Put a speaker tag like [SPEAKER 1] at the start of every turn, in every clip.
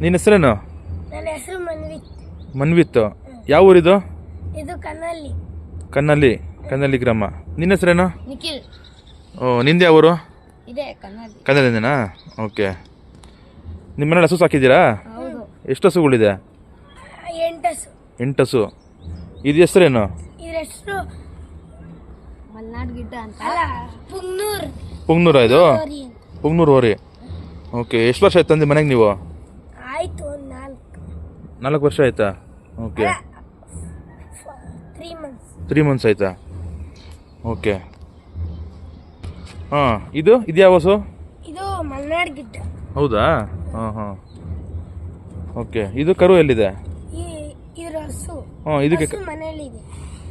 [SPEAKER 1] ನಿನ್ನ ಹೆಸರೇನು?
[SPEAKER 2] ನನ್ನ ಹೆಸರು ಮನ್ವಿತ್.
[SPEAKER 1] ಮನ್ವಿತ್. ಯಾವ ಊರಿದು?
[SPEAKER 2] ಇದು
[SPEAKER 1] ಕನ್ನಲ್ಲಿ ಕನ್ನಲ್ಲಿ ಗ್ರಾಮ. ನಿನ್ನ ಹೆಸರೇನು?
[SPEAKER 2] ನಿಖಿಲ್.
[SPEAKER 1] ಓ ನಿಂದೆ ಯಾವ ಊರು?
[SPEAKER 2] ಇದೆ
[SPEAKER 1] ಓಕೆ. ನಿಮ್ಮ ಮನೇಲಿ ಹಸು ಸಾಕಿದ್ದೀರಾ
[SPEAKER 2] ಹೌದು.
[SPEAKER 1] ಎಷ್ಟು ಹಸುಗಳಿದೆ? ಎಂಟು ಹಸು. ಇದು ಹೆಸರೇನು?
[SPEAKER 2] ಇದ್ರ ಹೆಸರು ಮಲ್ನಾಡ್ ಗಿಡ್ಡ ಅಂತ. ಅಲ್ಲ ಪುಂಗ್ನೂರ್.
[SPEAKER 1] ಪುಂಗ್ನೂರ ಇದು. ಪುಂಗ್ನೂರು ಹೋರಿ. ಓಕೆ ಎಷ್ಟು ವರ್ಷ ಆಯ್ತು ತಂದೆ ಮನೆಗೆ ನೀವು?
[SPEAKER 2] ನಾಲ್ಕು
[SPEAKER 1] ವರ್ಷ ಆಯ್ತಾ? ಓಕೆ
[SPEAKER 2] ತ್ರೀ ಮಂತ್ಸ್
[SPEAKER 1] ಆಯ್ತಾ? ಓಕೆ ಹಾಂ ಇದು ಇದು ಯಾವ ಹಸು?
[SPEAKER 2] ಇದು ಮಲ್ನಾಡ್ ಗಿಡ್ಡ.
[SPEAKER 1] ಹೌದಾ? ಹಾಂ ಹಾಂ. ಓಕೆ ಇದು ಕರು ಎಲ್ಲಿದೆ?
[SPEAKER 2] ಇದ್ರ ಹಸು.
[SPEAKER 1] ಹಾಂ ಇದಕ್ಕೆ
[SPEAKER 2] ಹಸು ಮನೆಯಲ್ಲಿದೆ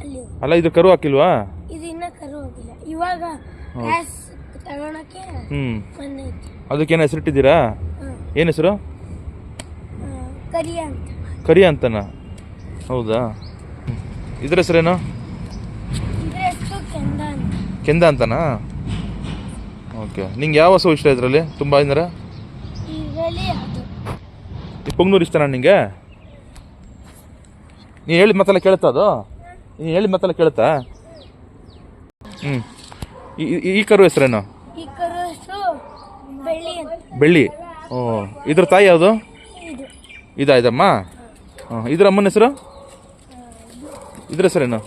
[SPEAKER 2] ಅಲ್ಲಿ.
[SPEAKER 1] ಅಲ್ಲ ಇದು ಕರು ಹಾಕಿಲ್ವಾ?
[SPEAKER 2] ಇದು ಇನ್ನ ಕರು ಹಾಕಿಲ್ಲ. ಇವಾಗ ಗ್ಯಾಸ್ ತಗೊಳಕ್ಕೆ
[SPEAKER 1] ಹ್ಞೂ
[SPEAKER 2] ಬಂದೈತಿ.
[SPEAKER 1] ಅದಕ್ಕೇನು ಹೆಸರಿಟ್ಟಿದ್ದೀರಾ?
[SPEAKER 2] ಹ್ಮ್.
[SPEAKER 1] ಏನು ಹೆಸರು?
[SPEAKER 2] ಕರಿಯ ಅಂತ.
[SPEAKER 1] ಕರಿ ಅಂತನ? ಹೌದಾ. ಇದ್ರ ಹೆಸರೇನು?
[SPEAKER 2] ಕೆಂದ
[SPEAKER 1] ಅಂತನ? ಓಕೆ. ನಿಂಗೆ ಯಾವ ಹಸು ಇಷ್ಟ ಇದರಲ್ಲಿ? ತುಂಬ ಈ ಪುಂಗ್ನೂರು ಇಷ್ಟನಾ ನಿಂಗೆ? ನೀನು ಹೇಳಿದ ಮತ್ತೆಲ್ಲ ಕೇಳುತ್ತಾ ಅದು? ನೀನು ಹೇಳಿದ ಮತ್ತೆಲ್ಲ ಕೇಳ್ತಾ ಹ್ಞೂ ಈ ಕರು ಹೆಸರೇನು?
[SPEAKER 2] ಬೆಳ್ಳಿ.
[SPEAKER 1] ಓ. ಇದ್ರ ತಾಯಿ ಯಾವುದು?
[SPEAKER 2] ಇದು.
[SPEAKER 1] ಇದಾ ಇದಮ್ಮ? ಹಾಂ ಇದ್ರ ಅಮ್ಮನ ಹೆಸರು? ಇದ್ರ ಹೆಸರೇನು?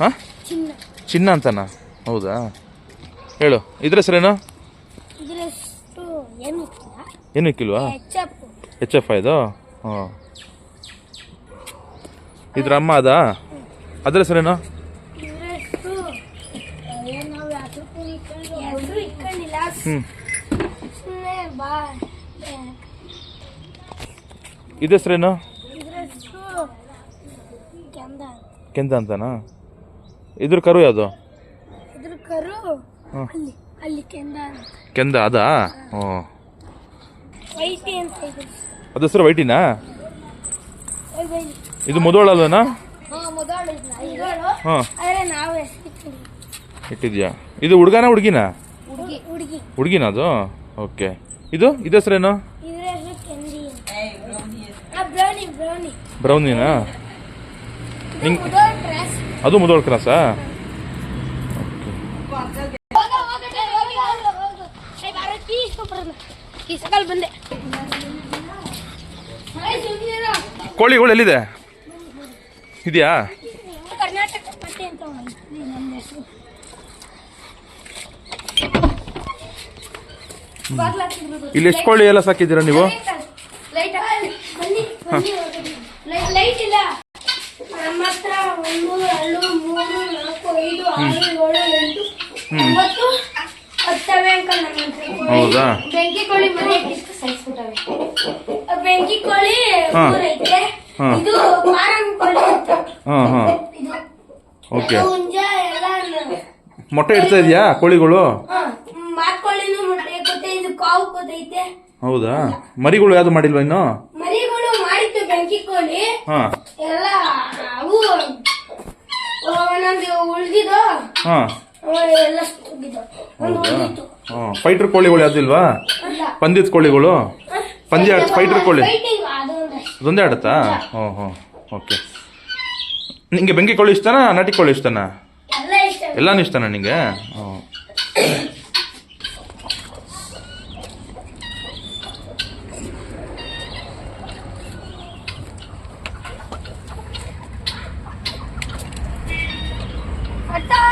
[SPEAKER 1] ಹಾಂ?
[SPEAKER 2] ಚಿನ್ನ.
[SPEAKER 1] ಅಂತನಾ? ಹೌದಾ? ಹೇಳು ಇದ್ರ ಹೆಸರೇನು?
[SPEAKER 2] ಇದ್ರ ಏನು
[SPEAKER 1] ಏನು ಇಕ್ಕಿಲ್ವಾ?
[SPEAKER 2] H F.
[SPEAKER 1] ಆಯ್ದು ಇದು ಹಾಂ. ಇದ್ರ ಅಮ್ಮ ಅದಾ? ಅದ್ರ ಹೆಸರೇನು? ಹ್ಞೂ
[SPEAKER 2] ಸುಮ್ಮನೆ
[SPEAKER 1] ಹೆಸ್ರೇನು
[SPEAKER 2] ಕೆಂದ. ಅಂತ.
[SPEAKER 1] ಕೆಂದ ಅಂತನಾ? ಇದ್ರ ಕರು ಯಾವುದು?
[SPEAKER 2] ಕೆಂದ
[SPEAKER 1] ಅದಾ? ಹ್ಞೂ
[SPEAKER 2] ಇದೆ.
[SPEAKER 1] ಅದ್ರ ಹೆಸರು ವೈಟಿನಾ? ಇದು ಮುದೋಳಲ್ವನಾ
[SPEAKER 2] ಹಾ
[SPEAKER 1] ಇಟ್ಟಿದ್ಯಾ? ಇದು ಹುಡುಗನ ಹುಡುಗಿನಾ?
[SPEAKER 2] ಹುಡುಗಿ ಹುಡುಗಿ.
[SPEAKER 1] ಹುಡುಗಿನ ಅದು? ಓಕೆ. ಇದು ಇದು ಹೆಸರೇನು
[SPEAKER 2] ಇದ್ರ ಹೆಸರು ಕೆಂದಿ ಅಂತ ಆ ಬ್ರೌನಿ ಬ್ರೌನಿ
[SPEAKER 1] ಬ್ರೌನಿನಾ ನಿಂಗ್ ಅದು ಮುದೋಳ್ ಕ್ರಾಸಾ
[SPEAKER 2] ಕೋಳಿ.
[SPEAKER 1] ಕೋಳಿಗಳು ಎಲ್ಲಿದೆ? ಇದೆಯಾ? ಇಲ್ಲಿ ಎಷ್ಟು ಕೋಳಿ ಎಲ್ಲ ಸಾಕಿದ್ದೀರಾ ನೀವು?
[SPEAKER 2] ಲೈಟ್ ಇಲ್ಲ ನಮ್ಮ ಹತ್ರ ಒಂದು ಎರಡು ಮೂರು ನಾಲ್ಕು ಐದು ಆರು ಏಳು ಎಂಟು ಒಂಬತ್ತು ಹತ್ತವೆ ಅಂಕಲ್ ನನ್ನ ಹತ್ರ
[SPEAKER 1] ಹೌದಾ?
[SPEAKER 2] ಬೆಂಕಿ ಕೋಳಿ ಮನೆ ಎಷ್ಟು ಸಾಯಿಸ್ಬಿಟ್ಟವೆ ಆ ಬೆಂಕಿ ಕೋಳಿ
[SPEAKER 1] ಹಾ.
[SPEAKER 2] ಮೂರೈತೆ
[SPEAKER 1] ಹಾ.
[SPEAKER 2] ಇದು ಮಾರಂ ಕೋಳಿ ಅಂತ.
[SPEAKER 1] ಹಾಂ ಹಾಂ.
[SPEAKER 2] ಇದು.
[SPEAKER 1] ಓಕೆ.
[SPEAKER 2] ಹುಂಜ ಎಲ್ಲ
[SPEAKER 1] ಮೊಟ್ಟೆ ಇಡ್ತಾ ಇದೆಯಾ ಕೋಳಿಗಳು?
[SPEAKER 2] ಮಾತ್ಕೋಳಿನೂ ಮೊಟ್ಟೆ ಕೊತ್ತೆ ಇದು ಕಾವು ಕೊತ್ತೈತೆ.
[SPEAKER 1] ಹೌದಾ? ಮರಿಗಳು ಯಾವುದು ಮಾಡಿಲ್ವಾ ಇನ್ನು?
[SPEAKER 2] ಬೆಂಕಿ
[SPEAKER 1] ಹಾಂ.
[SPEAKER 2] ಎಲ್ಲ ಅವು ಒಂದೊಂದು ಉಳಿದಿದ್ದು.
[SPEAKER 1] ಹಾಂ.
[SPEAKER 2] ಎಲ್ಲ ಸುತ್ತಿದ್ದು ಒಂದು ಉಳ್ದಿತ್ತು.
[SPEAKER 1] ಹಾಂ. ಫೈಟರ್ ಕೋಳಿಗಳು ಯಾವ್ದಿಲ್ವಾ
[SPEAKER 2] ಅಲ್ಲ.
[SPEAKER 1] ಪಂದ್ಯದ ಕೋಳಿಗಳು? ಪಂದ್ಯ ಫೈಟರ್ ಕೋಳಿ?
[SPEAKER 2] ಫೈಟಿಂಗ್ ಅದು ಒಂದಷ್ಟು.
[SPEAKER 1] ಅದೊಂದೇ ಆಡುತ್ತಾ? ಹ್ಞೂ ಹ್ಞೂ ಓಕೆ ನಿಂಗೆ ಬೆಂಕಿ ಕೋಳಿ ಇಷ್ಟನಾ ನಾಟಿ ಕೋಳಿ ಇಷ್ಟನಾ?
[SPEAKER 2] ಎಲ್ಲ ಇಷ್ಟ.
[SPEAKER 1] ಎಲ್ಲಾನು ಇಷ್ಟನಾ ನಿಂಗೆ? ಹ್ಞೂ 왔다!